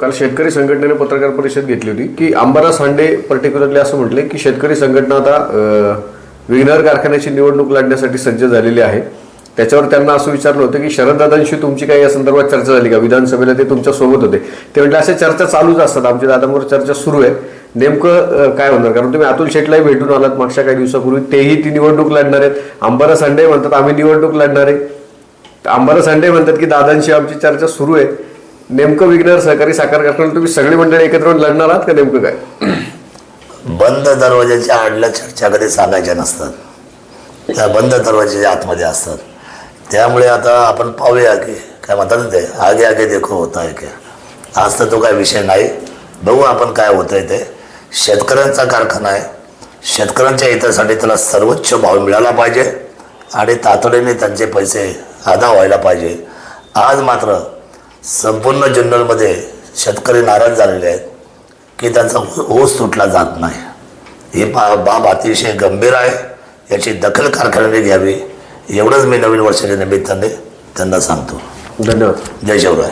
काल शेतकरी संघटनेने पत्रकार परिषद घेतली होती की अंबारा सांडे पर्टिक्युलरली असं म्हटले की शेतकरी संघटना आता विघ्नर कारखान्याची निवडणूक लढण्यासाठी सज्ज झालेली आहे. त्याच्यावर त्यांना असं विचारलं होतं की शरददादांशी तुमची काही या संदर्भात चर्चा झाली का? विधानसभेला ते तुमच्यासोबत होते. ते म्हटले अशा चर्चा चालूच असतात. आमच्या दादांवर चर्चा सुरू आहे. नेमकं काय होणार? कारण तुम्ही अतुल शेटलाही भेटून आलात मागच्या काही दिवसापूर्वी. तेही ती निवडणूक लढणार आहेत. अंबारा सांडे म्हणतात आम्ही निवडणूक लढणार आहे. अंबारा सांडे म्हणतात की दादांशी आमची चर्चा सुरू आहे. नेमकं विघ्नर सहकारी साकार करताना तुम्ही सगळी मंडळी एकत्र येऊन लढणार आहात का नेमकं काय? बंद दरवाज्याच्या आडल्या चर्चा कधी सांगायच्या नसतात. त्या बंद दरवाज्याच्या आतमध्ये असतात. त्यामुळे आता आपण पाहूया की काय म्हणतात ते आगे आगे देखो होता आहे की आज तर तो काय विषय नाही. बघू आपण काय होतंय ते. शेतकऱ्यांचा कारखाना आहे. शेतकऱ्यांच्या हितासाठी त्याला सर्वोच्च भाव मिळाला पाहिजे आणि तातडीने त्यांचे पैसे अदा व्हायला पाहिजे. आज मात्र संपूर्ण जुन्नरमध्ये शेतकरी नाराज झालेले आहेत की त्यांचा ओस तुटला जात नाही. ही बा बाब अतिशय गंभीर आहे. याची दखल कारखान्याने घ्यावी. एवढंच मी नवीन वर्षाच्या निमित्ताने त्यांना सांगतो. धन्यवाद. जय शिवराय.